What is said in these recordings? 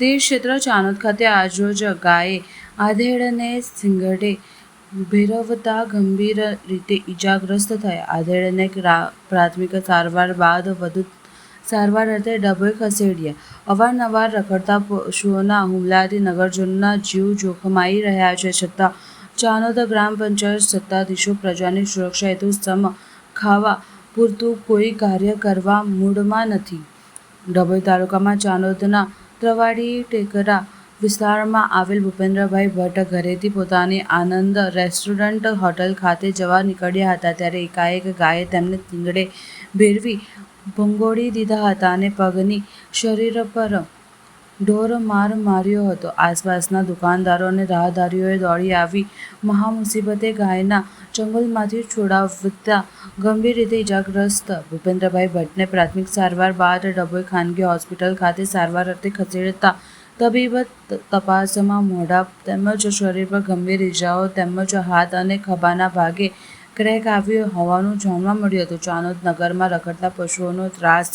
તે ક્ષેત્ર ચાનોદ ખાતે આજરોજ ગાયે આધેડને સિંગડે ભેરવતા ગંભીર રીતે ઈજાગ્રસ્ત થયા. આધેડને પ્રાથમિક સારવાર બાદ વધુ સારવાર અર્થે ડભોઈ ખસેડ્યા. અવારનવાર રખડતા પશુઓના હુમલાથી નગરજનોના જીવ જોખમાઈ રહ્યા છે. છતાં ચાનોદ ગ્રામ પંચાયત સત્તાધીશો પ્રજાની સુરક્ષા હેતુ સમ ખાવા પૂરતું કોઈ કાર્ય કરવા મૂડમાં નથી. ડભોઈ તાલુકામાં ચાનોદના ત્રવાડી ટેકરા વિસ્તારમાં આવેલ ભૂપેન્દ્રભાઈ ભટ્ટ ઘરેથી પોતાની આનંદ રેસ્ટોરન્ટ હોટલ ખાતે જવા નીકળ્યા હતા. ત્યારે એકાએક ગાયે તેમને તીંગડે ભેરવી ભંગોળી દીધા હતા અને પગની શરીર પર ઢોર માર માર્યો હતો. આસપાસના દુકાનદારો અને રાહદારીઓએ દોડી આવી. મહામુસીબતે ગાયના ચંગલમાંથી છોડાવતા ગંભીર રીતે ઈજાગ્રસ્ત ભૂપેન્દ્રભાઈ ભટ્ટને પ્રાથમિક સારવાર બાદ ડભોઈ ખાનગી હોસ્પિટલ ખાતે સારવાર અર્થે ખસેડતા તબીબ તપાસમાં મોઢા તેમજ શરીર પર ગંભીર ઈજાઓ તેમજ હાથ અને ખભાના ભાગે ક્રેક આવ્યો હોવાનું જાણવા મળ્યું હતું. ચાનોદ નગરમાં રખડતા પશુઓનો ત્રાસ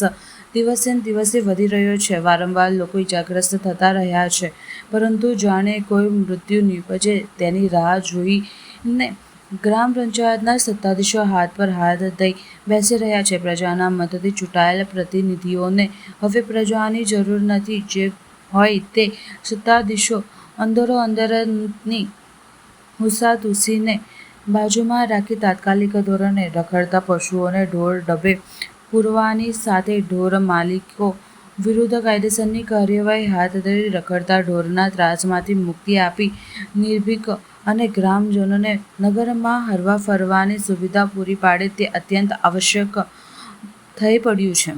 દિવસે ને દિવસે વધી રહ્યો છે. વારંવાર લોકો ઈજાગ્રસ્ત થતા રહ્યા છે. પરંતુ જાણે કોઈ મૃત્યુ નીપજે તેની રાહ જોઈને ગ્રામ પંચાયતના સત્તાધીશો હાથ પર હાથ દઈ બેસી રહ્યા છે. પ્રજાના મતથી ચૂંટાયેલા પ્રતિનિધિઓને હવે પ્રજાની જરૂર નથી જે હોય તે સત્તાધીશો અંદરો અંદરની હુસાતુસીને બાજુમાં રાખી તાત્કાલિક ધોરણે રખડતા પશુઓને ઢોર ડબે પૂરવાની સાથે ઢોર માલિકો વિરુદ્ધ કાયદેસરની કાર્યવાહી હાથ ધરી રખડતા ઢોરના ત્રાસમાંથી મુક્તિ આપી નિર્ભીક અને ગ્રામજનોને નગરમાં હરવા ફરવાની સુવિધા પૂરી પાડે તે અત્યંત આવશ્યક થઈ પડ્યું છે.